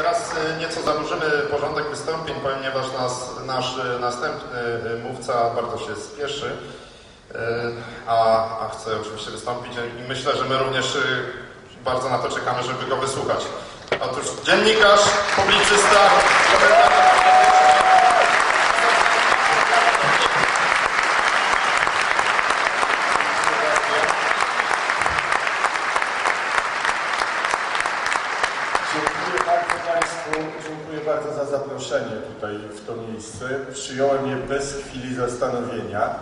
Teraz y, nieco zaburzymy porządek wystąpień, ponieważ nas, nasz y, następny y, mówca bardzo się spieszy, a, a chce oczywiście wystąpić i myślę, że my również bardzo na to czekamy, żeby go wysłuchać. Otóż dziennikarz, publicysta. Dziękuję bardzo Państwu, dziękuję bardzo za zaproszenie tutaj w to miejsce. Przyjąłem je bez chwili zastanowienia,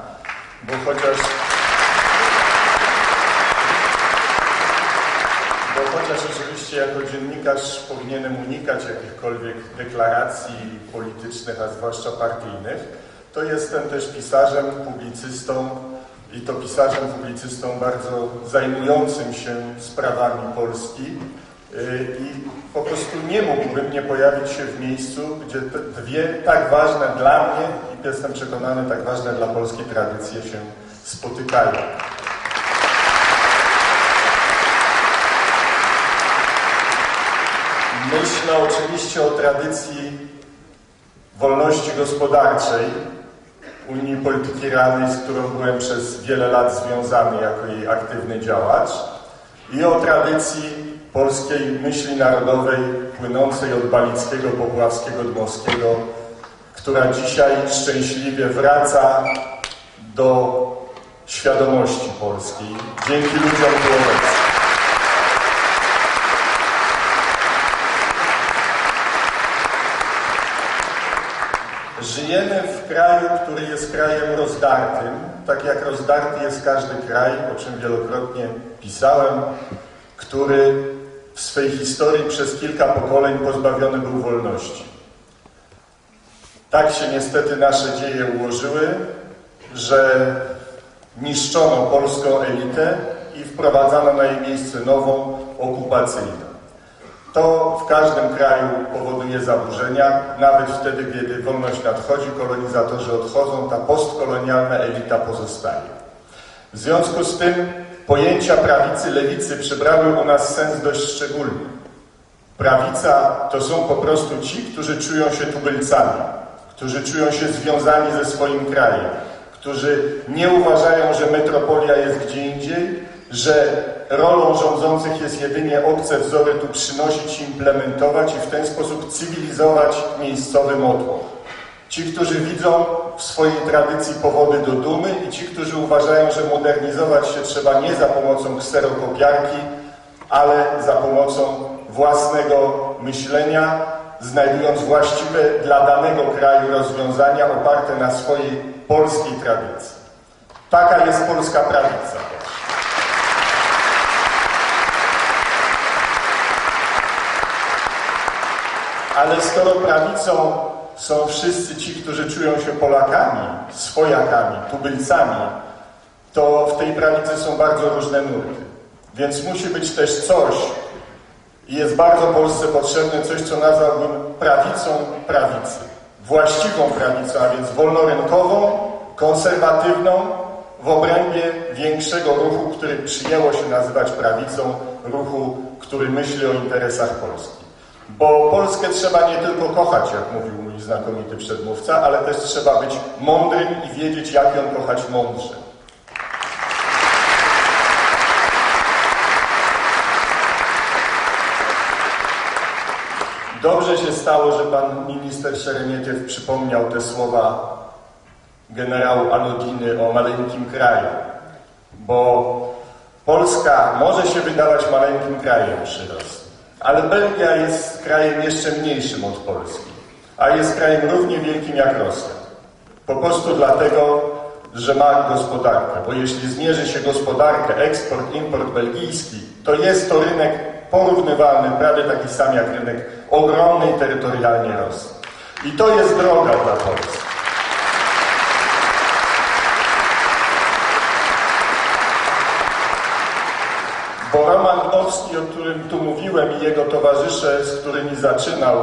bo chociaż bo chociaż oczywiście jako dziennikarz powinienem unikać jakichkolwiek deklaracji politycznych, a zwłaszcza partyjnych, to jestem też pisarzem, publicystą i to pisarzem, publicystą bardzo zajmującym się sprawami Polski. Yy, I po prostu nie mógłbym nie pojawić się w miejscu, gdzie dwie tak ważne dla mnie i jestem przekonany tak ważne dla polskiej tradycje się spotykają. Myślę oczywiście o tradycji wolności gospodarczej Unii Polityki Realnej, z którą byłem przez wiele lat związany jako jej aktywny działacz i o tradycji polskiej myśli narodowej płynącej od Balickiego, Popławskiego, Dmowskiego, która dzisiaj szczęśliwie wraca do świadomości polskiej dzięki ludziom tu obecnym. Żyjemy w kraju, który jest krajem rozdartym, tak jak rozdarty jest każdy kraj, o czym wielokrotnie pisałem, który w swej historii przez kilka pokoleń pozbawiony był wolności. Tak się niestety nasze dzieje ułożyły, że niszczono polską elitę i wprowadzano na jej miejsce nową, okupacyjną. To w każdym kraju powoduje zaburzenia, nawet wtedy, kiedy wolność nadchodzi, kolonizatorzy odchodzą, ta postkolonialna elita pozostaje. W związku z tym pojęcia prawicy, lewicy przybrały u nas sens dość szczególny. Prawica to są po prostu ci, którzy czują się tubylcami, którzy czują się związani ze swoim krajem, którzy nie uważają, że metropolia jest gdzie indziej, że rolą rządzących jest jedynie obce wzory tu przynosić implementować i w ten sposób cywilizować miejscowy motłoch. Ci, którzy widzą w swojej tradycji powody do dumy i ci, którzy uważają, że modernizować się trzeba nie za pomocą kserokopiarki, ale za pomocą własnego myślenia, znajdując właściwe dla danego kraju rozwiązania oparte na swojej polskiej tradycji. Taka jest polska prawica. Ale skoro prawicą są wszyscy ci, którzy czują się Polakami, swojakami, tubylcami, to w tej prawicy są bardzo różne nurty. Więc musi być też coś, i jest bardzo Polsce potrzebne coś, co nazwałbym prawicą prawicy. Właściwą prawicą, a więc wolnorynkową, konserwatywną, w obrębie większego ruchu, który przyjęło się nazywać prawicą, ruchu, który myśli o interesach Polski. Bo Polskę trzeba nie tylko kochać, jak mówił mój znakomity przedmówca, ale też trzeba być mądrym i wiedzieć, jak ją kochać mądrze. Dobrze się stało, że pan minister Szeremietyw przypomniał te słowa generału Anodiny o maleńkim kraju, bo Polska może się wydawać maleńkim krajem przyrost, ale Belgia jest krajem jeszcze mniejszym od Polski, a jest krajem równie wielkim jak Rosja. Po prostu dlatego, że ma gospodarkę, bo jeśli zmierzy się gospodarkę, eksport, import belgijski, to jest to rynek porównywalny, prawie taki sam jak rynek ogromnej terytorialnie Rosji. I to jest droga dla Polski. Bo O którym tu mówiłem i jego towarzysze, z którymi zaczynał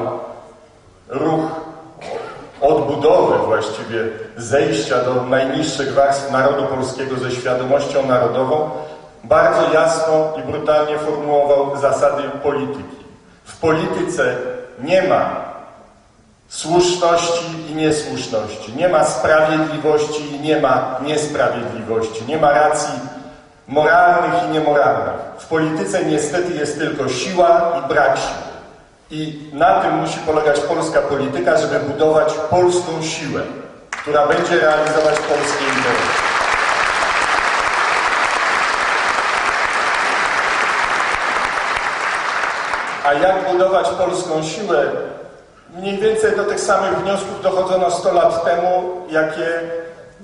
ruch odbudowy właściwie zejścia do najniższych warstw narodu polskiego ze świadomością narodową, bardzo jasno i brutalnie formułował zasady polityki. W polityce nie ma słuszności i niesłuszności, nie ma sprawiedliwości i nie ma niesprawiedliwości, nie ma racji moralnych i niemoralnych. W polityce niestety jest tylko siła i brak siły. I na tym musi polegać polska polityka, żeby budować polską siłę, która będzie realizować polskie interesy. A jak budować polską siłę? Mniej więcej do tych samych wniosków dochodzono 100 lat temu, jakie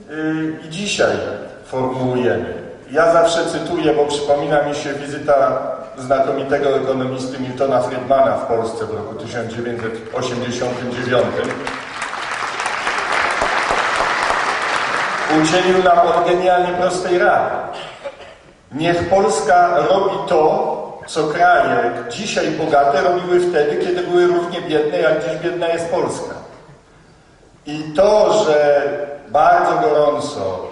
yy, i dzisiaj formułujemy. Ja zawsze cytuję, bo przypomina mi się wizyta znakomitego ekonomisty Miltona Friedmana w Polsce w roku 1989. Udzielił nam od genialnie prostej rady. Niech Polska robi to, co kraje dzisiaj bogate robiły wtedy, kiedy były równie biedne, jak dziś biedna jest Polska. I to, że bardzo gorąco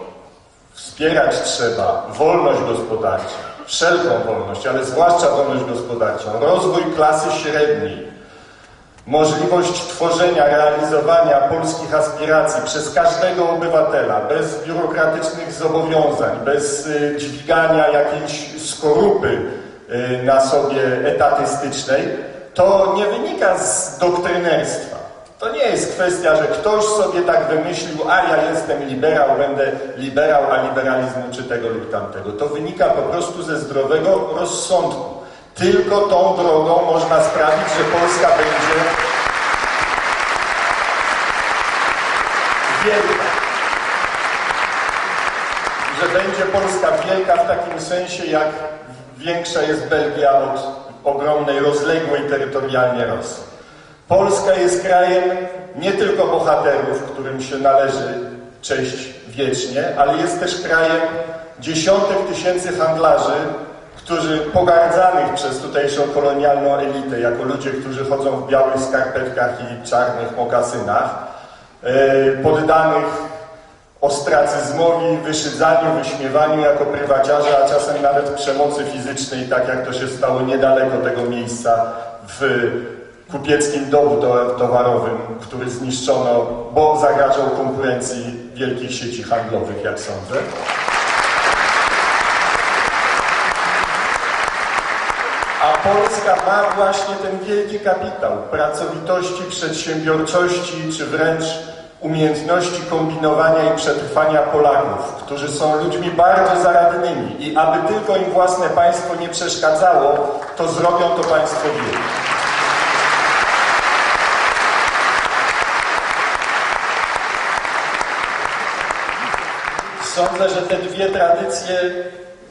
wspierać trzeba wolność gospodarczą, wszelką wolność, ale zwłaszcza wolność gospodarczą, rozwój klasy średniej, możliwość tworzenia, realizowania polskich aspiracji przez każdego obywatela, bez biurokratycznych zobowiązań, bez y, dźwigania jakiejś skorupy y, na sobie etatystycznej, to nie wynika z doktrynerstwa. To nie jest kwestia, że ktoś sobie tak wymyślił, a ja jestem liberał, będę liberał, a liberalizmu czy tego lub tamtego. To wynika po prostu ze zdrowego rozsądku. Tylko tą drogą można sprawić, że Polska będzie wielka. Że będzie Polska wielka w takim sensie, jak większa jest Belgia od ogromnej, rozległej terytorialnie Rosji. Polska jest krajem nie tylko bohaterów, którym się należy cześć wiecznie, ale jest też krajem dziesiątek tysięcy handlarzy, którzy pogardzanych przez tutejszą kolonialną elitę, jako ludzie, którzy chodzą w białych skarpetkach i czarnych mokasynach, e, poddanych ostracyzmowi, wyszydzaniu, wyśmiewaniu jako prywaciarza, a czasem nawet przemocy fizycznej, tak jak to się stało niedaleko tego miejsca w kupieckim domu to- towarowym, który zniszczono, bo zagrażał konkurencji wielkich sieci handlowych, jak sądzę. A Polska ma właśnie ten wielki kapitał pracowitości, przedsiębiorczości, czy wręcz umiejętności kombinowania i przetrwania Polaków, którzy są ludźmi bardzo zaradnymi i aby tylko im własne państwo nie przeszkadzało, to zrobią to państwo wielkie. Sądzę, że te dwie tradycje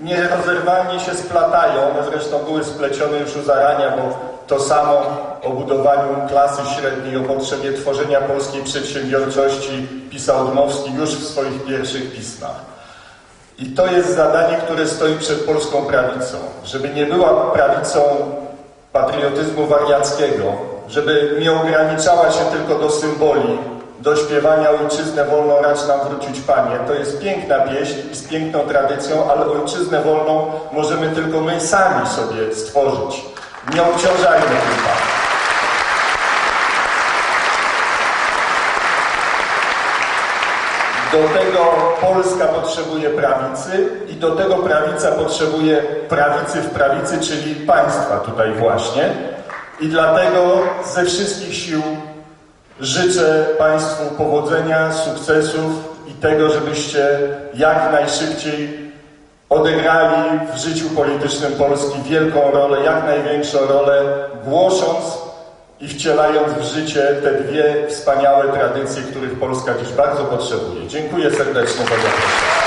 nierozerwalnie się splatają. One zresztą były splecione już u zarania, bo to samo o budowaniu klasy średniej, o potrzebie tworzenia polskiej przedsiębiorczości pisał Dmowski już w swoich pierwszych pismach. I to jest zadanie, które stoi przed polską prawicą. Żeby nie była prawicą patriotyzmu wariackiego, żeby nie ograniczała się tylko do symboli, do śpiewania ojczyznę wolną racz nam wrócić Panie. To jest piękna pieśń z piękną tradycją, ale ojczyznę wolną możemy tylko my sami sobie stworzyć. Nie obciążajmy tym. Do tego Polska potrzebuje prawicy i do tego prawica potrzebuje prawicy w prawicy, czyli państwa tutaj właśnie. I dlatego ze wszystkich sił życzę Państwu powodzenia, sukcesów i tego, żebyście jak najszybciej odegrali w życiu politycznym Polski wielką rolę, jak największą rolę, głosząc i wcielając w życie te dwie wspaniałe tradycje, których Polska dziś bardzo potrzebuje. Dziękuję serdecznie za zaproszenie.